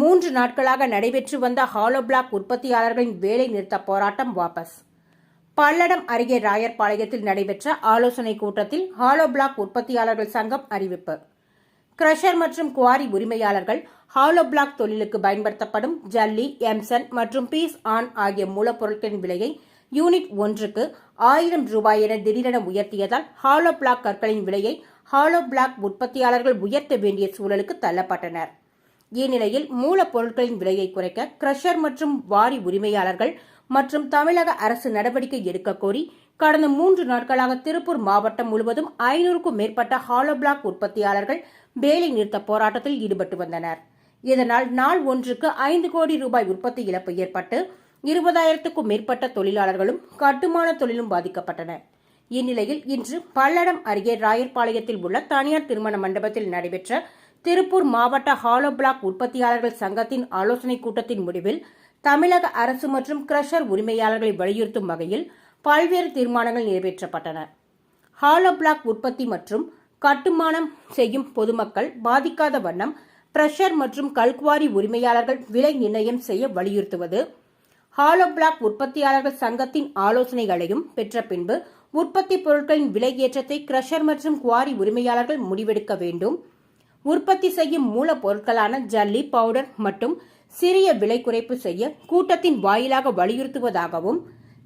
மூன்று நாட்களாக நடைபெற்று வந்த ஹாலோ பிளாக் உற்பத்தியாளர்களின் வேலை நிறுத்த போராட்டம் வாபஸ். பல்லடம் அருகே ராயர்பாளையத்தில் நடைபெற்ற ஆலோசனைக் கூட்டத்தில் ஹாலோ பிளாக் உற்பத்தியாளர்கள் சங்கம் அறிவிப்பு. கிரஷர் மற்றும் குவாரி உரிமையாளர்கள் ஹாலோ பிளாக் தொழிலுக்கு பயன்படுத்தப்படும் ஜல்லி எம்சன் மற்றும் பீஸ் ஆன் ஆகிய மூலப்பொருட்களின் விலையை யூனிட் ஒன்றுக்கு ஆயிரம் ரூபாய் என திடீரென உயர்த்தியதால் ஹாலோ பிளாக் கற்களின் விலையை ஹாலோ பிளாக் உற்பத்தியாளர்கள் உயர்த்த வேண்டிய சூழலுக்கு தள்ளப்பட்டனர். இந்நிலையில் மூலப்பொருட்களின் விலையை குறைக்க கிரஷர் மற்றும் வாரி உரிமையாளர்கள் மற்றும் தமிழக அரசு நடவடிக்கை எடுக்க கோரி கடந்த மூன்று நாட்களாக திருப்பூர் மாவட்டம் முழுவதும் ஐநூறுக்கும் மேற்பட்ட ஹாலோ பிளாக் உற்பத்தியாளர்கள் வேலை நிறுத்த போராட்டத்தில் ஈடுபட்டு வந்தனர். இதனால் நாள் ஒன்றுக்கு ஐந்து கோடி ரூபாய் உற்பத்தி இழப்பு ஏற்பட்டு இருபதாயிரத்துக்கும் மேற்பட்ட தொழிலாளர்களும் கட்டுமான தொழிலும் பாதிக்கப்பட்டன. இந்நிலையில் இன்று பல்லடம் அருகே ராயர்பாளையத்தில் உள்ள தனியார் திருமண மண்டபத்தில் நடைபெற்ற திருப்பூர் மாவட்ட ஹாலோ பிளாக் உற்பத்தியாளர்கள் சங்கத்தின் ஆலோசனைக் கூட்டத்தின் முடிவில் தமிழக அரசு மற்றும் கிரஷர் உரிமையாளர்களை வலியுறுத்தும் வகையில் பல்வேறு தீர்மானங்கள் நிறைவேற்றப்பட்டன. ஹாலோ பிளாக் உற்பத்தி மற்றும் கட்டுமானம் செய்யும் பொதுமக்கள் பாதிக்காத வண்ணம் பிரஷர் மற்றும் கல்குவாரி உரிமையாளர்கள் விலை நிர்ணயம் செய்ய வலியுறுத்துவது ஹாலோ பிளாக் உற்பத்தியாளர்கள் சங்கத்தின் ஆலோசனைகளையும் பெற்ற பின்பு உற்பத்தி பொருட்களின் விலை ஏற்றத்தை கிரஷர் மற்றும் குவாரி உரிமையாளர்கள் முடிவெடுக்க வேண்டும். உற்பத்தி செய்யும் மூலப்பொருட்களான ஜல்லி பவுடர் மற்றும் சிறிய விலை குறைப்பு செய்ய கூட்டத்தின் வாயிலாக வலியுறுத்துவதாகவும்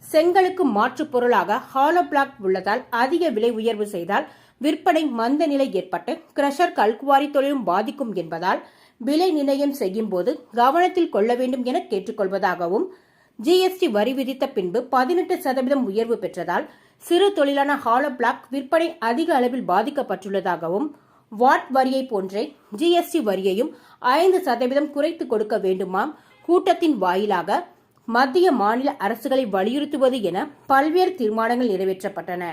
செங்கலுக்கு மாற்றுப் பொருளாக ஹாலோ பிளாக் உள்ளதால் அதிக விலை உயர்வு செய்தால் விற்பனை மந்த நிலை ஏற்பட்டு கிரஷர் கல்குவாரி தொழிலும் பாதிக்கும் என்பதால் விலை நிர்ணயம் செய்யும் போது கவனத்தில் கொள்ள வேண்டும் என கேட்டுக்கொள்வதாகவும் ஜிஎஸ்டி வரி விதித்த பின்பு பதினெட்டு சதவீதம் உயர்வு பெற்றதால் சிறு தொழிலான ஹாலோ பிளாக் விற்பனை அதிக அளவில் பாதிக்கப்பட்டுள்ளதாகவும் வாட் வரியை போன்றே ஜிஎஸ்டி வரியையும் ஐந்து சதவீதம் குறைத்து கொடுக்க வேண்டுமாம். கூட்டத்தின் வாயிலாக மத்திய மாநில அரசுகளை வலியுறுத்துவது என பல்வேறு தீர்மானங்கள் நிறைவேற்றப்பட்டன.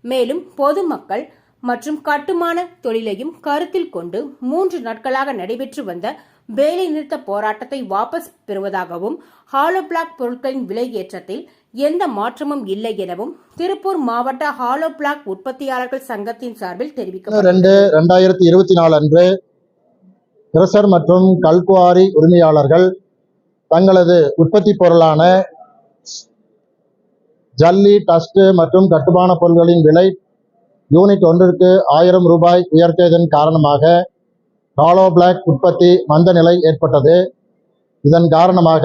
மேலும் பொதுமக்கள் மற்றும் கட்டுமான தொழிலையும் கருத்தில் கொண்டு மூன்று நாட்களாக நடைபெற்று வந்த வேலை நிறுத்த போராட்டத்தை வாபஸ் பெறுவதாகவும் ஹாலோ பிளாக் பொருட்களின் விலை ஏற்றத்தில் எந்த மாற்றமும் இல்லை எனவும் திருப்பூர் மாவட்ட ஹாலோ பிளாக் உற்பத்தியாளர்கள் சங்கத்தின் சார்பில் தெரிவிக்கப்பட்டது. ரெண்டு ரெண்டாயிரத்தி இருபத்தி நாலு அன்று கிரசர் மற்றும் கல்குவாரி உரிமையாளர்கள் தங்களது உற்பத்தி பொருளான ஜல்லி டஸ்ட் மற்றும் கட்டுமான பொருட்களின் விலை யூனிட் ஒன்றிற்கு ஆயிரம் ரூபாய் உயர்த்தியதன் காரணமாக ஹாலோ பிளாக் உற்பத்தி மந்த நிலை ஏற்பட்டது. இதன் காரணமாக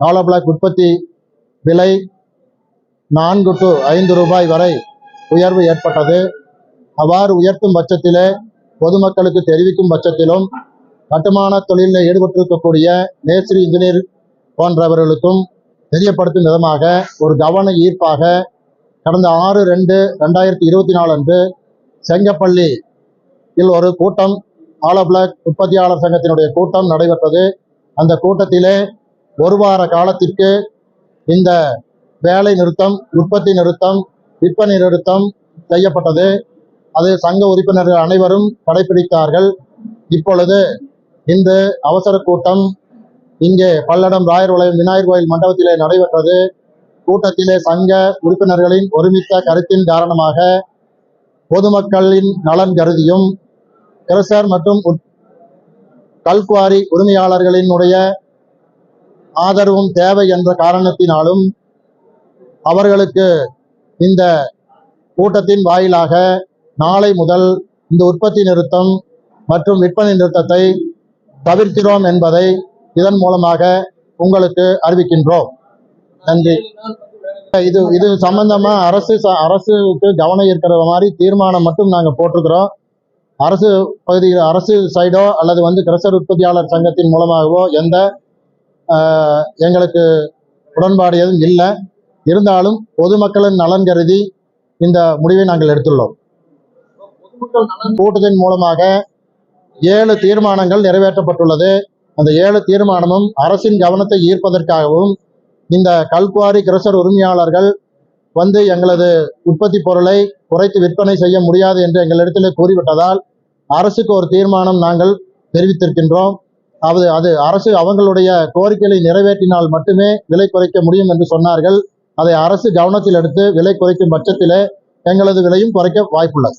ஹாலோ பிளாக் உற்பத்தி விலை நான்கு டு ஐந்து ரூபாய் வரை உயர்வு ஏற்பட்டது. அவ்வாறு உயர்த்தும் பட்சத்திலே பொதுமக்களுக்கு தெரிவிக்கும் பட்சத்திலும் கட்டுமான தொழிலில் ஈடுபட்டிருக்கக்கூடிய மேஸ்திரி இன்ஜினியர் போன்றவர்களுக்கும் தெரியப்படுத்தும் விதமாக ஒரு கவன ஈர்ப்பாக கடந்த ஆறு ரெண்டு ரெண்டாயிரத்தி இருபத்தி நாலு அன்று செங்கப்பள்ளியில் ஒரு கூட்டம் ஆலோ பிளாக் உற்பத்தியாளர் சங்கத்தினுடைய கூட்டம் நடைபெற்றது. அந்த கூட்டத்திலே ஒரு வார காலத்திற்கு இந்த வேலை நிறுத்தம் உற்பத்தி நிறுத்தம் விற்பனை நிறுத்தம் செய்யப்பட்டது. அது சங்க உறுப்பினர்கள் அனைவரும் கடைபிடித்தார்கள். இப்பொழுது இந்த அவசர கூட்டம் இங்கே பல்லடம் ராயர் உலகம் விநாயகர் கோயில் மண்டபத்திலே நடைபெற்றது. கூட்டத்திலே சங்க உறுப்பினர்களின் ஒருமித்த கருத்தின் காரணமாக பொதுமக்களின் நலன் கருதியும் கிரசர் மற்றும் உட்- கல்குவாரி உரிமையாளர்களினுடைய ஆதரவும் தேவை என்ற காரணத்தினாலும் அவர்களுக்கு இந்த கூட்டத்தின் வாயிலாக நாளை முதல் இந்த உற்பத்தி நிறுத்தம் மற்றும் விற்பனை நிறுத்தத்தை தவிர்க்கிறோம் என்பதை இதன் மூலமாக உங்களுக்கு அறிவிக்கின்றோம். நன்றி. இது இது சம்பந்தமா அரசு ச- அரசுக்கு கவனம் இருக்கிற மாதிரி தீர்மானம் மட்டும் நாங்கள் போட்டிருக்கிறோம். அரசு பகுதியில் அரசு சைடோ அல்லது வந்து கிரசர் உற்பத்தியாளர் சங்கத்தின் மூலமாகவோ எந்த எங்களுக்கு உடன்பாடு எதுவும் இல்லை. இருந்தாலும் பொதுமக்களின் நலன் கருதி இந்த முடிவை நாங்கள் எடுத்துள்ளோம். கூட்டத்தின் மூலமாக ஏழு தீர்மானங்கள் நிறைவேற்றப்பட்டுள்ளது. அந்த ஏழு தீர்மானமும் அரசின் கவனத்தை ஈர்ப்பதற்காகவும் இந்த கல்குவாரி கிரசர் உரிமையாளர்கள் வந்து எங்களது உற்பத்தி பொருளை குறைத்து விற்பனை செய்ய முடியாது என்று எங்களிடத்தில் கூறிவிட்டதால் அரசுக்கு ஒரு தீர்மானம் நாங்கள் தெரிவித்திருக்கின்றோம். அது அது அரசு அவங்களுடைய கோரிக்கைகளை நிறைவேற்றினால் மட்டுமே விலை குறைக்க முடியும் என்று சொன்னார்கள். அதை அரசு கவனத்தில் எடுத்து விலை குறைக்கும் பட்சத்திலே எங்களது விலையும் குறைக்க வாய்ப்புள்ளது.